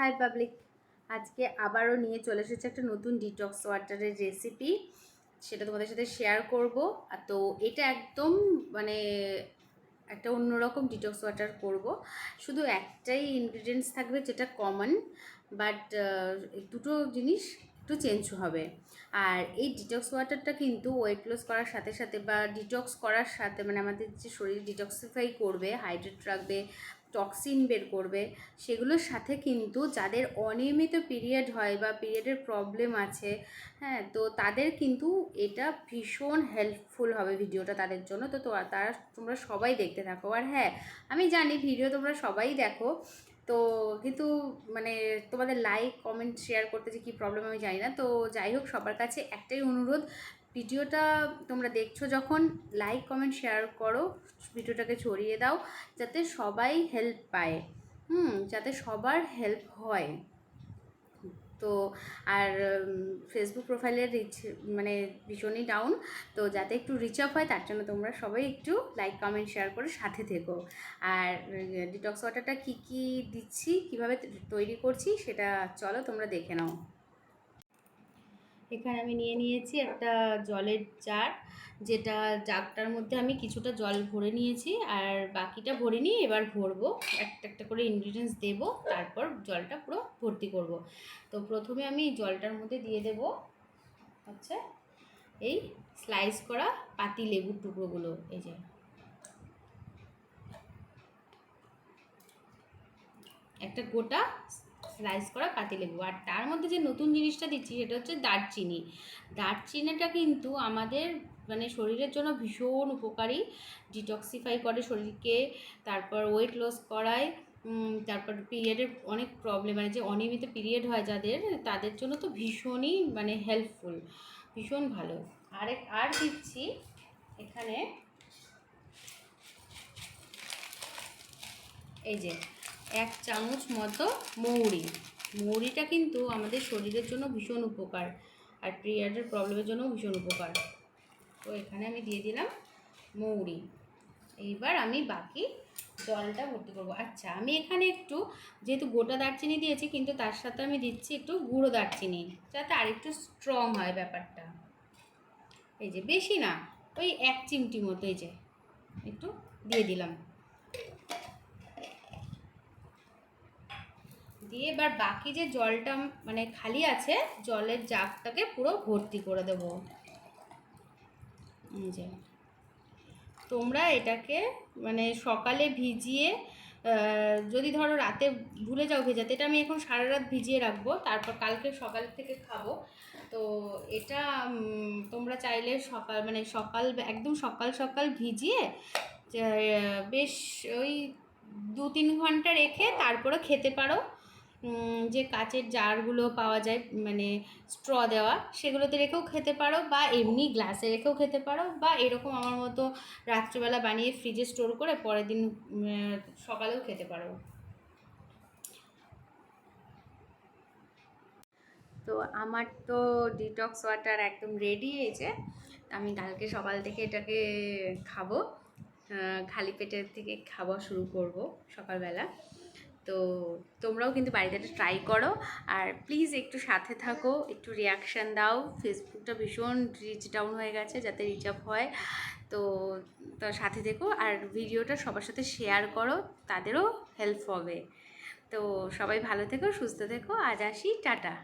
High public আজকে আবারও নিয়ে চলে এসেছে একটা নতুন ডিটক্স ওয়াটারের রেসিপি সেটা তোমাদের সাথে শেয়ার করব। তো এটা একদম মানে একটা অন্যরকম ডিটক্স ওয়াটার করব। শুধু একটাই ইনগ্রিডিয়েন্টস থাকবে যেটা কমন বাট দুটো জিনিস একটু চেঞ্জ হবে। আর এই ডিটক্স ওয়াটারটা কিন্তু ওয়েট লস করার সাথে সাথে বা ডিটক্স করার সাথে মানে আমাদের যে শরীর ডিটক্সিফাই করবে হাইড্রেট রাখবে টক্সিন বের করবে। সেগুলোর সাথে কিন্তু যাদের অনিয়মিত পিরিয়ড হয় বা পিরিয়ডের প্রবলেম আছে হ্যাঁ তো তাদের কিন্তু এটা ভীষণ হেল্পফুল হবে ভিডিওটা তাদের জন্য। তো তো তারা, তোমরা সবাই দেখতে থাকো। আর হ্যাঁ আমি জানি ভিডিও তোমরা সবাই দেখো। তো কিন্তু মানে তোমাদের লাইক কমেন্ট শেয়ার করতে যে কী প্রবলেম আমি জানি না। তো যাই হোক, সবার কাছে একটাই অনুরোধ ভিডিওটা তোমরা দেখছ যখন লাইক কমেন্ট শেয়ার করো, ভিডিওটাকে ছড়িয়ে দাও, যাতে সবাই হেল্প পায়। হুম, যাতে সবার হেল্প হয়। তো, আর ফেসবুক প্রোফাইলের রিচ মানে ভীষণই ডাউন তো যাতে একটু রিচ আপ হয়, তার জন্য তোমরা সবাই একটু লাইক কমেন্ট শেয়ার করে সাথে থেকো। আর ডিটক্স ওয়াটারটা কী কী দিচ্ছি, কীভাবে তৈরি করছি, সেটা চলো তোমরা দেখে নাও। এখানে আমি নিয়ে নিয়েছি একটা জলের জার, যেটা জাগটার মধ্যে আমি কিছুটা জল ভরে নিয়েছি আর বাকিটা ভরে নিয়ে এবার ভরবো। একটা একটা করে ইনগ্রিডিয়েন্টস দেবো, তারপর জলটা পুরো ভর্তি করব। তো প্রথমে আমি জলটার মধ্যে দিয়ে দেব হচ্ছে এই স্লাইস করা পাতি লেবুর টুকরোগুলো, এই যে। একটা গোটা স্লাইস করা পাতিলেবু আর তার মধ্যে যে নতুন জিনিসটা দিচ্ছি সেটা হচ্ছে দারচিনি। দারচিনিটা কিন্তু আমাদের মানে শরীরের জন্য ভীষণ উপকারী। ডিটক্সিফাই করে শরীরকে, তারপর ওয়েট লস করায় তারপর পিরিয়ডের অনেক প্রবলেম মানে যে অনিয়মিত পিরিয়ড হয় যাদের, তাদের জন্য তো ভীষণই মানে হেল্পফুল ভীষণ ভালো। আর আর দিচ্ছি এখানে এই যে এক চামচ মতো মৌরি। মৌরিটা কিন্তু আমাদের শরীরের জন্য ভীষণ উপকার আর পিরিয়ডের প্রবলেমের জন্য ভীষণ উপকার। তো এখানে আমি দিয়ে দিলাম মৌরি। এইবার আমি বাকি জলটা ভর্তি করব। আচ্ছা আমি এখানে একটু যেহেতু গোটা দারচিনি দিয়েছি, কিন্তু তার সাথে আমি দিচ্ছি একটু গুঁড়ো দারচিনি, যাতে আর একটু স্ট্রং হয় ব্যাপারটা। এই যে, বেশি না, ওই এক চিমটি মতো, এই যে, একটু দিয়ে দিলাম। দিয়ে এবার বাকি যে জলটা মানে খালি আছে, জলের জাগটাকে পুরো ভর্তি করে দেবো। যে। তোমরা এটাকে মানে সকালে ভিজিয়ে যদি ধরো রাতে ভুলে যাও ভেজাতে, এটা আমি এখন সারা রাত ভিজিয়ে রাখব, তারপর কালকে সকাল থেকে খাব। তো এটা তোমরা চাইলে সকাল মানে সকাল, একদম সকাল সকাল ভিজিয়ে বেশ ওই দু তিন ঘণ্টা রেখে তারপরে খেতে পারো। যে কাচের জারগুলো পাওয়া যায় মানে স্ট্র দেওয়া, সেগুলোতে রেখেও খেতে পারো বা এমনি গ্লাসে রেখেও খেতে পারো বা এরকম আমার মতো রাত্রিবেলা বানিয়ে ফ্রিজে স্টোর করে পরের দিন সকালেও খেতে পারো। তো আমার তো ডিটক্স ওয়াটার একদম রেডি হয়েছে আমি কালকে সকাল থেকে এটাকে খাব খালি পেটের থেকে খাওয়া শুরু করব সকালবেলা। তো তোমরাও কিন্তু বাড়িতে একটা ট্রাই করো। আর প্লিজ একটু সাথে থাকো, একটু রিয়াকশান দাও। ফেসবুকটা ভীষণ রিচ ডাউন হয়ে গেছে যাতে রিচ আপ হয়। তো তো সাথে থেকো। আর ভিডিওটা সবার সাথে শেয়ার করো, তাদেরও হেল্প হবে। তো সবাই ভালো থেকো, সুস্থ থেকো। আজ আসি, টাটা।